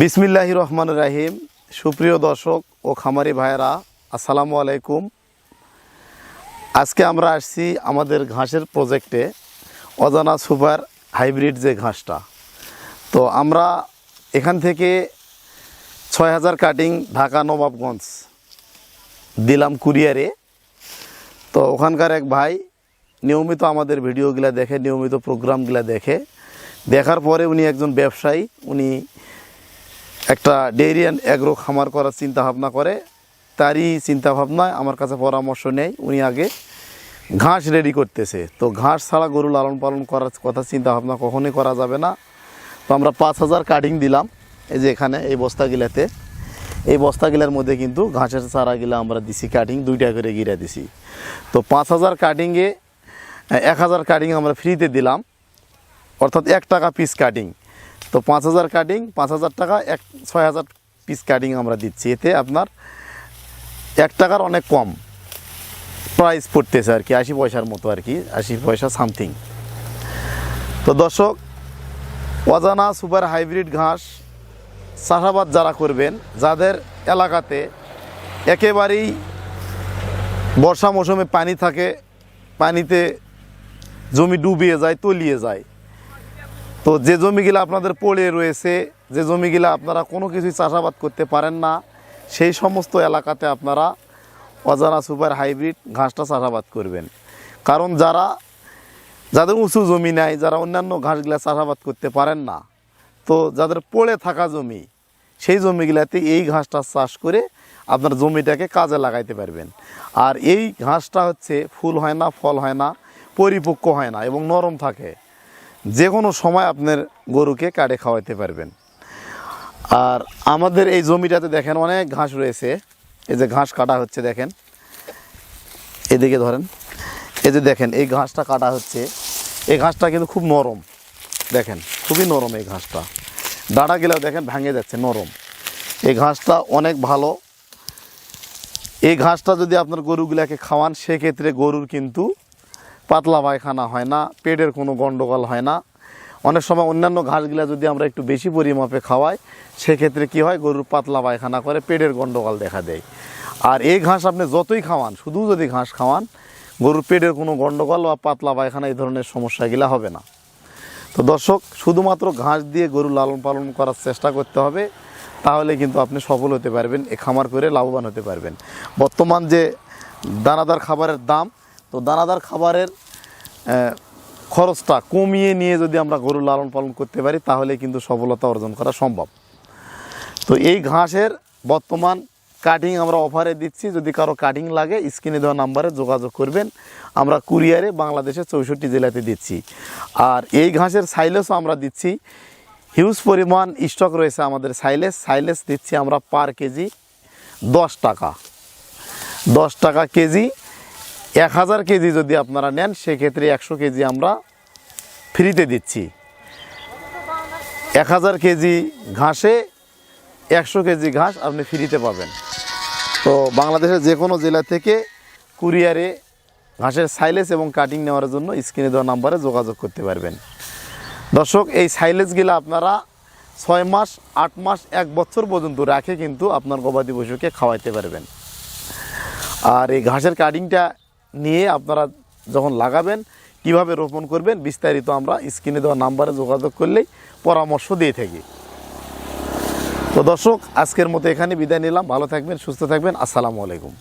বিসমিল্লাহ রহমান রাহিম। সুপ্রিয় দর্শক ও খামারি ভাইয়েরা, আসসালামু আলাইকুম। আজকে আমরা আসছি আমাদের ঘাসের প্রজেক্টে অজানা সুপার হাইব্রিড যে ঘাসটা। তো আমরা এখান থেকে ছয় হাজার কাটিং ঢাকা নবাবগঞ্জ দিলাম কুরিয়ারে। তো ওখানকার এক ভাই নিয়মিত আমাদের ভিডিওগুলা দেখে, নিয়মিত প্রোগ্রামগুলা দেখে। দেখার পরে উনি একজন ব্যবসায়ী, উনি একটা ডেইরি অ্যান্ড অ্যাগ্রো খামার করার চিন্তা ভাবনা করে, তারই চিন্তা ভাবনায় আমার কাছে পরামর্শ নেয় উনি আগে ঘাস রেডি করতেছে। তো ঘাস ছাড়া গরু লালন পালন করার কথা চিন্তা ভাবনা কখনোই করা যাবে না। তো আমরা পাঁচ হাজার কাটিং দিলাম এই যে এখানে, এই বস্তাগুলাতে। এই বস্তাগুলার মধ্যে কিন্তু ঘাসের চারাগুলা আমরা দিছি কাটিং দুইটা করে গিরা দিছি। তো পাঁচ হাজার কাটিংয়ে এক হাজার কাটিং আমরা ফ্রিতে দিলাম। অর্থাৎ এক টাকা পিস কাটিং তো পাঁচ হাজার কাটিং পাঁচ হাজার টাকা, এক, ছয় হাজার পিস কাটিং আমরা দিচ্ছি। এতে আপনার এক টাকার অনেক কম প্রাইস পড়তেছে আর কি, আশি পয়সার মতো আর কি, আশি পয়সা সামথিং তো দর্শক, অজানা সুপার হাইব্রিড ঘাস চাষাবাদ যারা করবেন, যাদের এলাকাতে একেবারেই বর্ষা মৌসুমে পানি থাকে, পানিতে জমি ডুবিয়ে যায়, তলিয়ে যায় তো যে জমিগুলো আপনাদের পড়ে রয়েছে, যে জমিগুলো আপনারা কোনো কিছুই চাষাবাদ করতে পারেন না, সেই সমস্ত এলাকাতে আপনারা অজানা সুপার হাইব্রিড ঘাসটা চাষাবাদ করবেন। কারণ যারা, যাদের উঁচু জমি নাই, যারা অন্যান্য ঘাসগুলা চাষাবাদ করতে পারেন না, তো যাদের পড়ে থাকা জমি, সেই জমিগুলাতে এই ঘাসটা চাষ করে আপনার জমিটাকে কাজে লাগাইতে পারবেন। আর এই ঘাসটা হচ্ছে ফুল হয় না, ফল হয় না, পরিপক্ক হয় না এবং নরম থাকে। যে কোনো সময় আপনার গরুকে কাটে খাওয়াইতে পারবেন। আর আমাদের এই জমিটাতে দেখেন অনেক ঘাস রয়েছে। এই যে ঘাস কাটা হচ্ছে দেখেন। এদিকে ধরেন। এই যে দেখেন, এই ঘাসটা কাটা হচ্ছে। এই ঘাসটা কিন্তু খুব নরম। দেখেন, খুবই নরম এই ঘাসটা। ডাঁড়াগুলো দেখেন ভাঙে যাচ্ছে, নরম। এই ঘাসটা অনেক ভালো। এই ঘাসটা যদি আপনার গরুগুলাকে খাওয়ান, সেক্ষেত্রে গরুর কিন্তু পাতলা পায়খানা হয় না, পেটের কোনো গন্ডগোল হয় না। অনেক সময় অন্যান্য ঘাসগুলা যদি আমরা একটু বেশি পরিমাপে খাওয়াই, সেক্ষেত্রে কি হয়? গরুর পাতলা পায়খানা করে পেটের গন্ডগোল দেখা দেয়। আর এই ঘাস আপনি যতই খাওয়ান, শুধু যদি ঘাস খাওয়ান, গরুর পেটের কোনো গন্ডগোল বা পাতলা পায়খানা এই ধরনের সমস্যাগুলা হবে না। তো দর্শক, শুধুমাত্র ঘাস দিয়ে গরু লালন পালন করার চেষ্টা করতে হবে, তাহলে কিন্তু আপনি সফল হতে পারবেন, এ খামার করে লাভবান হতে পারবেন। বর্তমান যে দানাদার খাবারের দাম তো দানাদার খাবারের খরচটা কমিয়ে নিয়ে যদি আমরা গরু লালন পালন করতে পারি, তাহলে কিন্তু সফলতা অর্জন করা সম্ভব। তো এই ঘাসের বর্তমান কাটিং আমরা অফারে দিচ্ছি। যদি কারও কাটিং লাগে, স্ক্রিনে দেওয়া নাম্বারে যোগাযোগ করবেন। আমরা কুরিয়ারে বাংলাদেশের চৌষট্টি জেলাতে দিচ্ছি। আর এই ঘাসের সাইলেসও আমরা দিচ্ছি। হিউজ পরিমাণ স্টক রয়েছে আমাদের সাইলেস সাইলেস দিচ্ছি আমরা পার কেজি দশ টাকা। দশ টাকা কেজি এক হাজার কেজি যদি আপনারা নেন, সেক্ষেত্রে একশো কেজি আমরা ফ্রিতে দিচ্ছি। এক হাজার কেজি ঘাসে একশো কেজি ঘাস আপনি ফ্রিতে পাবেন। তো বাংলাদেশের যে কোনো জেলা থেকে কুরিয়ারে ঘাসের সাইলেজ এবং কাটিং নেওয়ার জন্য স্ক্রিনে দেওয়া নাম্বারে যোগাযোগ করতে পারবেন। দর্শক, এই সাইলেজগুলো আপনারা ছয় মাস, আট মাস, এক বছর পর্যন্ত রাখে কিন্তু আপনার গবাদি পশুকে খাওয়াইতে পারবেন। আর এই ঘাসের কাটিংটা নিয়ে আপনারা যখন লাগাবেন, কীভাবে রোপণ করবেন, বিস্তারিত আমরা স্ক্রিনে দেওয়া নাম্বারে যোগাযোগ করলেই পরামর্শ দিয়ে থাকি। তো দর্শক, আজকের মতো এখানে বিদায় নিলাম। ভালো থাকবেন, সুস্থ থাকবেন। আসসালামু আলাইকুম।